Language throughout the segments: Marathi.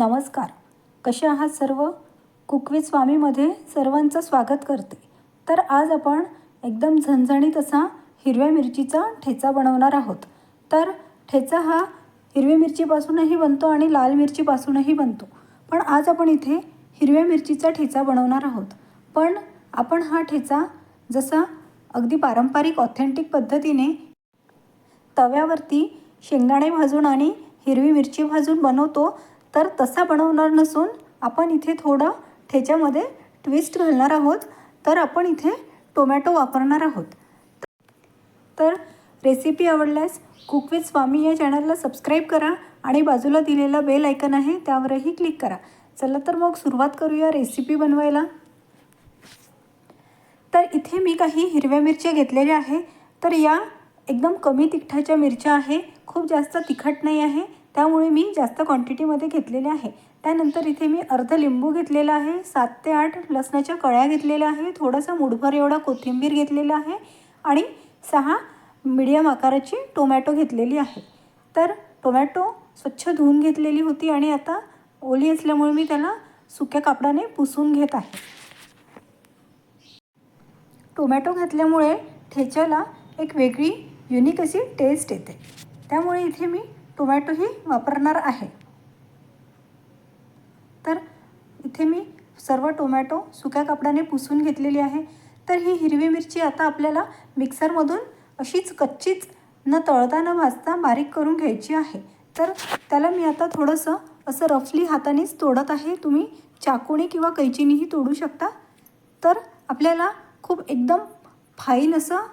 नमस्कार. कसे आहात सर्व? कुकवी स्वामीमध्ये सर्वांचं स्वागत करते. तर आज आपण एकदम झणझणीत असा हिरव्या मिरचीचा ठेचा बनवणार आहोत. तर ठेचा हा हिरवी मिरचीपासूनही बनतो आणि लाल मिरचीपासूनही बनतो. पण आज आपण इथे हिरव्या मिरचीचा ठेचा बनवणार आहोत. पण आपण हा ठेचा जसा अगदी पारंपरिक ऑथेंटिक पद्धतीने तव्यावरती शेंगदाणे भाजून आणि हिरवी मिरची भाजून बनवतो तर तसा बनवणार नसून आपण इथे थोडं ठेच्यामध्ये ट्विस्ट घालणार आहोत. तर आपण इथे टोमॅटो वापरणार आहोत. तर रेसिपी आवडल्यास कुक विथ स्वामी या चॅनलला सबस्क्राईब करा आणि बाजूला दिलेला बेल आयकन आहे त्यावरही क्लिक करा. चला तर मग सुरुवात करूया रेसिपी बनवायला. तर इथे मी काही हिरव्या मिरच्या घेतलेल्या आहे. तर या एकदम कमी तिखटाच्या मिरच्या आहे. खूप जास्त तिखट नाही आहे. त्यामुळे मी जास्त क्वांटिटीमध्ये घेतलेले आहे. त्यानंतर इथे मी अर्ध लिंबू घेतलेला आहे सात ते आठ लसणाच्या कळ्या घेतलेल्या आहे थोडासा मुठभर एवढा कोथिंबीर घेतलेला आहे आणि सहा मिडियम आकाराची टोमॅटो घेतलेली आहे. तर टोमॅटो स्वच्छ धुवून घेतलेली होती आणि आता ओली असल्यामुळे मी त्याला सुक्या कापडाने पुसून घेत आहे. टोमॅटो घातल्यामुळे ठेच्याला एक वेगळी युनिक अशी टेस्ट येते. त्यामुळे इथे मी टोमॅटोही वापरणार आहे. तर इथे मी सर्व टोमॅटो सुक्या कापडाने पुसून घेतलेली आहे. तर ही हिरवी मिरची आता आपल्याला मिक्सरमधून अशीच कच्चीच न तळता न भाजता बारीक करून घ्यायची आहे. तर त्याला मी आता थोडंसं असं रफली हातानेच तोडत आहे. तुम्ही चाकूने किंवा कैचीनेही तोडू शकता. तर आपल्याला खूप एकदम फाईन असं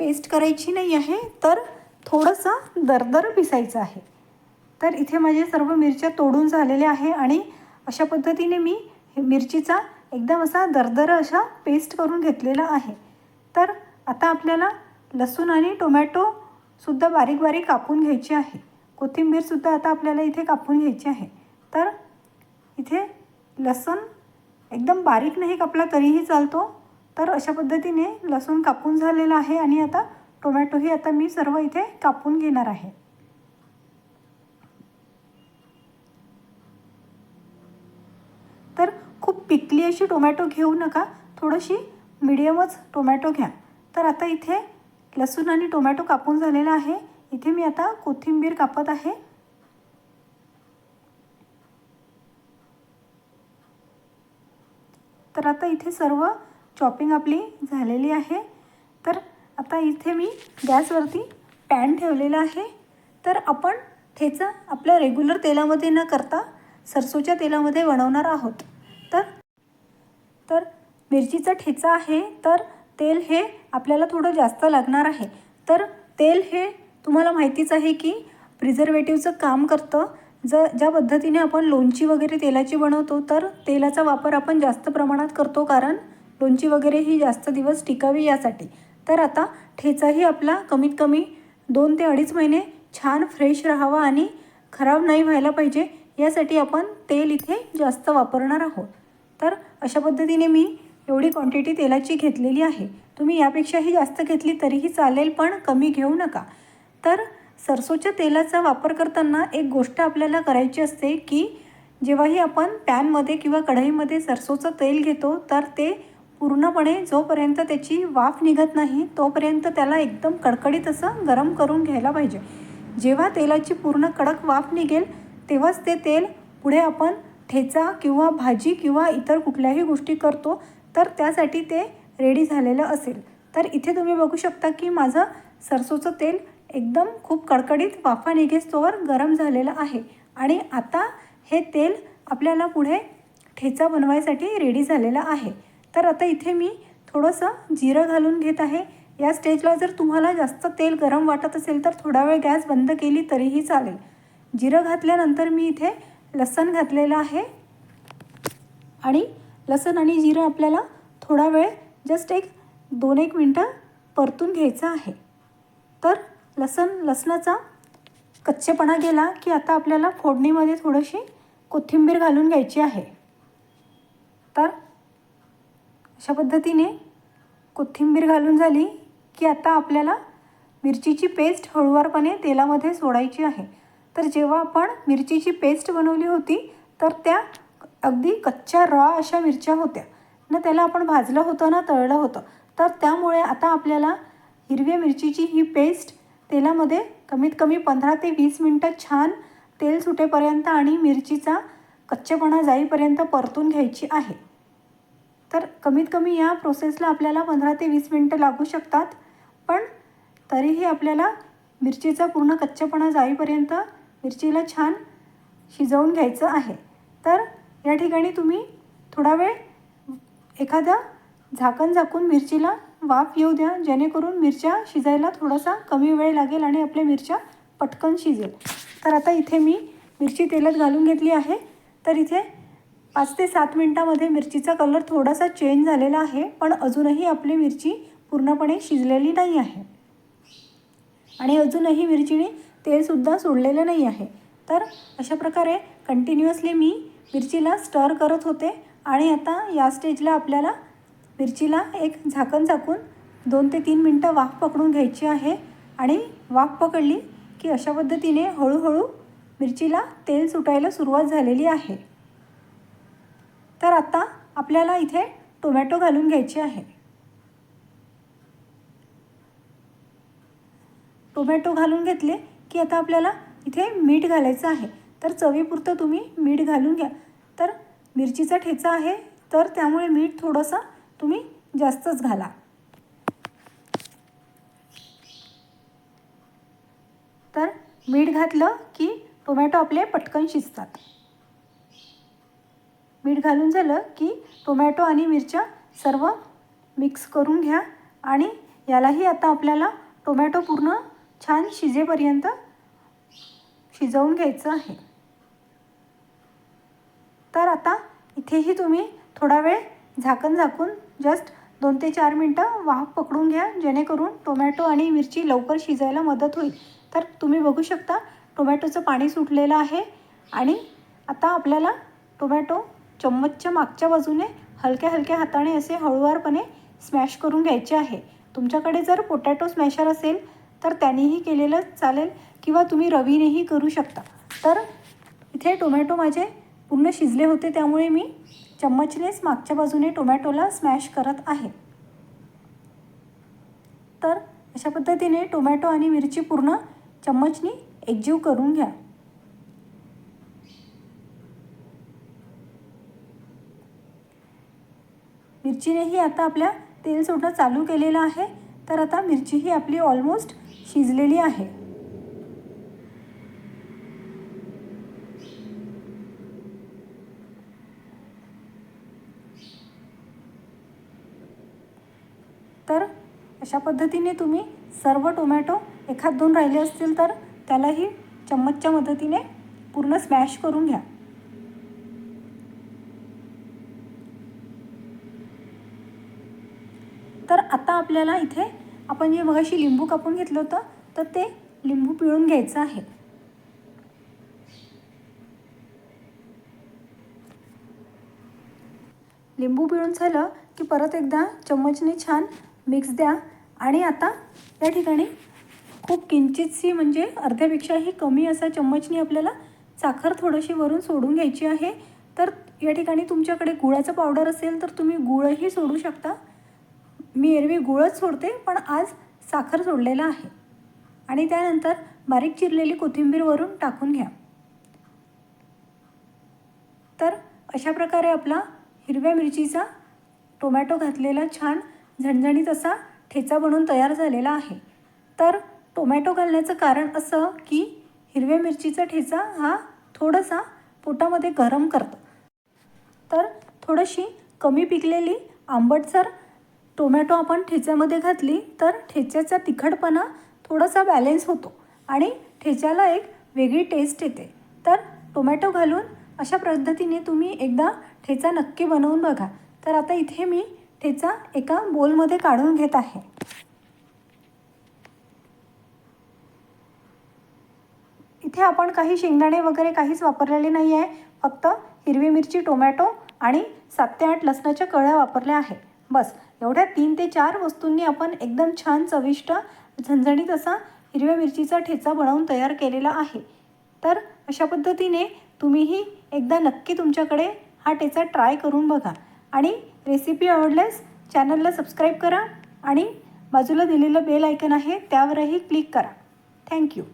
पेस्ट करायची नाही आहे. तर थोडंसं दरदर पिसायचं आहे. तर इथे माझे सर्व मिरच्या तोडून झालेल्या आहे आणि अशा पद्धतीने मी हे मिरचीचा एकदम असा दरदर अशा पेस्ट करून घेतलेला आहे. तर आता आपल्याला लसूण आणि टोमॅटोसुद्धा बारीक बारीक कापून घ्यायची आहे. कोथिंबीरसुद्धा आता आपल्याला इथे कापून घ्यायची आहे. तर इथे लसूण एकदम बारीक नाही कापला तरीही चालतो. तर अशा पद्धतीने लसूण कापून झालेला आहे आणि आता टोमॅटोही आता मी सर्व इथे कापून घेणार आहे. तर खूप पिकली अशी टोमॅटो घेऊ नका थोडीशी मिडियमच टोमॅटो घ्या. तर आता इथे लसूण आणि टोमॅटो कापून झालेला आहे. इथे मी आता कोथिंबीर कापत आहे. तर आता इथे सर्व चॉपिंग आपली झालेली आहे. आता इथे मी गॅसवरती पॅन ठेवलेला आहे. तर आपण ठेचा आपल्या रेग्युलर तेलामध्ये न करता सरसोच्या तेलामध्ये बनवणार आहोत. तर तर मिरचीचा ठेचा आहे तर तेल हे आपल्याला थोडं जास्त लागणार आहे. तर तेल हे तुम्हाला माहितीच आहे की प्रिझर्वेटिव्हचं काम करतं. ज ज्या पद्धतीने आपण लोणची वगैरे तेलाची बनवतो तर तेलाचा वापर आपण जास्त प्रमाणात करतो कारण लोणची वगैरे ही जास्त दिवस टिकावी यासाठी. तर आता ठेचाही आपला कमीत कमी दोन ते अडीच महिने छान फ्रेश राहावा आणि खराब नाही व्हायला पाहिजे यासाठी आपण तेल इथे जास्त वापरणार आहोत. तर अशा पद्धतीने मी एवढी क्वांटिटी तेलाची घेतलेली आहे. तुम्ही यापेक्षाही जास्त घेतली तरीही चालेल पण कमी घेऊ नका. तर सरसोच्या तेलाचा वापर करताना एक गोष्ट आपल्याला करायची असते की जेव्हाही आपण पॅनमध्ये किंवा कढईमध्ये सरसोचं तेल घेतो तर ते पूर्णपणे जोपर्यंत त्याची वाफ निघत नाही तोपर्यंत त्याला एकदम कडकडीत असं गरम करून घ्यायला पाहिजे. जेव्हा तेलाची पूर्ण कडक वाफ निघेल तेव्हाच ते तेल पुढे आपण ठेचा किंवा भाजी किंवा इतर कुठल्याही गोष्टी करतो तर त्यासाठी ते रेडी झालेलं असेल. तर इथे तुम्ही बघू शकता की माझं सरसोचं तेल एकदम खूप कडकडीत वाफा निघेस्तोवर गरम झालेलं आहे. आणि आता हे तेल आपल्याला पुढे ठेचा बनवायसाठी रेडी झालेलं आहे. तर आता इथे मी थोडंसं जिरं घालून घेत आहे. या स्टेजला जर तुम्हाला जास्त तेल गरम वाटत असेल तर थोडा वेळ गॅस बंद केली तरीही चालेल. जिरं घातल्यानंतर मी इथे लसण घातलेलं आहे. आणि लसण आणि जिरं आपल्याला थोडा वेळ जस्ट एक दोन एक मिनटं परतून घ्यायचं आहे. तर लसण लसणाचा कच्चेपणा गेला की आता आपल्याला फोडणीमध्ये थोडीशी कोथिंबीर घालून घ्यायची आहे. तर अशा पद्धतीने कोथिंबीर घालून झाली की आता आपल्याला मिरचीची पेस्ट हळूवारपणे तेलामध्ये सोडायची आहे. तर जेव्हा आपण मिरचीची पेस्ट बनवली होती तर त्या अगदी कच्च्या रॉ अशा मिरच्या होत्या. ना त्याला आपण भाजलं होतं ना तळलं होतं. तर त्यामुळे आता आपल्याला हिरव्या मिरचीची ही पेस्ट तेलामध्ये कमीत कमी पंधरा ते वीस मिनटं छान तेल सुटेपर्यंत आणि मिरचीचा कच्चेपणा जाईपर्यंत परतून घ्यायची आहे. तर कमीत कमी या प्रोसेसला आपल्याला पंधरा ते वीस मिनटं लागू शकतात. पण तरीही आपल्याला मिरचीचा पूर्ण कच्चेपणा जाईपर्यंत मिरचीला छान शिजवून घ्यायचं आहे. तर या ठिकाणी तुम्ही थोडा वेळ एखादा झाकण झाकून मिरचीला वाफ येऊ द्या जेणेकरून मिरच्या शिजायला थोडासा कमी वेळ लागेल आणि आपल्या मिरच्या पटकन शिजेल. तर आता इथे मी मिरची तेलात घालून घेतली आहे. तर इथे पाच ते सात मिनटामध्ये मिरचीचा कलर थोडासा चेंज झालेला आहे पण अजूनही आपली मिरची पूर्णपणे शिजलेली नाही आहे. आणि अजूनही मिरचीने तेलसुद्धा सोडलेलं नाही आहे. तर अशा प्रकारे कंटिन्युअसली मी मिरचीला स्टर करत होते आणि आता या स्टेजला आपल्याला मिरचीला एक झाकण झाकून दोन ते तीन मिनटं वाफ पकडून घ्यायची आहे आणि वाफ पकडली की अशा पद्धतीने हळूहळू मिरचीला तेल सुटायला सुरुवात झालेली आहे. तर आता आपल्याला इथे टोमॅटो घालून घ्यायचे आहे. टोमॅटो घालून घेतले की आता आपल्याला इथे मीठ घालायचं आहे. तर चवीपुरतं तुम्ही मीठ घालून घ्या. तर मिरचीचा ठेचा आहे तर त्यामुळे मीठ थोडंसं तुम्ही जास्तच घाला. तर मीठ घातलं की टोमॅटो आपले पटकन शिजतात. मीठ घालून झालं की टोमॅटो आणि मिरच्या सर्व मिक्स करून घ्या आणि यालाही आता आपल्याला टोमॅटो पूर्ण छान शिजेपर्यंत शिजवून घ्यायचं आहे. तर आता इथेही तुम्ही थोडा वेळ झाकण झाकून जस्ट दोन ते चार मिनटं वाफ पकडून घ्या जेणेकरून टोमॅटो आणि मिरची लवकर शिजायला मदत होईल. तर तुम्ही बघू शकता टोमॅटोचं पाणी सुटलेलं आहे आणि आता आपल्याला टोमॅटो चम्मचच्या मागच्या बाजूने हलक्या हलक्या हाताने असे हळूवारपणे स्मॅश करून घ्यायचे आहे. तुमच्याकडे जर पोटॅटो स्मॅशर असेल तर त्यानेही केलेलं चालेल किंवा तुम्ही रवीनेही करू शकता. तर इथे टोमॅटो माझे पूर्ण शिजले होते त्यामुळे मी चम्मचनेच मागच्या बाजूने टोमॅटोला स्मॅश करत आहे. तर अशा पद्धतीने टोमॅटो आणि मिरची पूर्ण चम्मचनी एकजीव करून घ्या. मिरचीनेही आता आपल्या तेल सोडणं चालू केलेलं आहे. तर आता मिरची ही आपली ऑलमोस्ट शिजलेली आहे. तर अशा पद्धतीने तुम्ही सर्व टोमॅटो एखाद दोन राहिले असतील तर त्यालाही चम्मचच्या मदतीने पूर्ण स्मॅश करून घ्या. तर आता आपल्याला इथे आपण जे मगाशी लिंबू कापून घेतलं होतं तर ते लिंबू पिळून घ्यायचं आहे. लिंबू पिळून झालं की परत एकदा चम्मचने छान मिक्स द्या. आणि आता या ठिकाणी खूप किंचितशी म्हणजे अर्ध्यापेक्षाही कमी असा चम्मचने आपल्याला साखर थोडीशी वरून सोडून घ्यायची आहे. तर या ठिकाणी तुमच्याकडे गुळाचं पावडर असेल तर तुम्ही गुळही सोडू शकता. मी एरवी गुळच सोडते पण आज साखर सोडलेला आहे. आणि त्यानंतर बारीक चिरलेली कोथिंबीर वरून टाकून घ्या. तर अशा प्रकारे आपला हिरव्या मिरचीचा टोमॅटो घातलेला छान झणझणीत असा ठेचा बनून तयार झालेला आहे. तर टोमॅटो घालण्याचं कारण असं की हिरव्या मिरचीचा ठेचा हा थोडासा पोटामध्ये गरम करतं. तर थोडीशी कमी पिकलेली आंबटसर टोमॅटो आपण ठेच्यामध्ये घातली तर ठेच्याचा तिखटपणा थोडासा बॅलेन्स होतो आणि ठेच्याला एक वेगळी टेस्ट येते. तर टोमॅटो घालून अशा पद्धतीने तुम्ही एकदा ठेचा नक्की बनवून बघा. तर आता इथे मी ठेचा एका बोलमध्ये काढून घेत आहे. इथे आपण काही शेंगदाणे वगैरे काहीच वापरलेले नाही आहे फक्त हिरवी मिरची टोमॅटो आणि सात ते आठ लसणाच्या कळ्या वापरल्या आहे बस एवढ्या तीन ते चार वस्तूंनी आपण एकदम छान चविष्ट झणझणीत असा हिरव्या मिरचीचा ठेचा बनवून तयार केलेला आहे. तर अशा पद्धतीने तुम्हीही एकदा नक्की तुमच्याकडे हा ठेचा ट्राय करून बघा. आणि रेसिपी आवडल्यास चॅनलला सबस्क्राईब करा आणि बाजूला दिलेलं बेल आयकन आहे त्यावरही क्लिक करा. थँक्यू.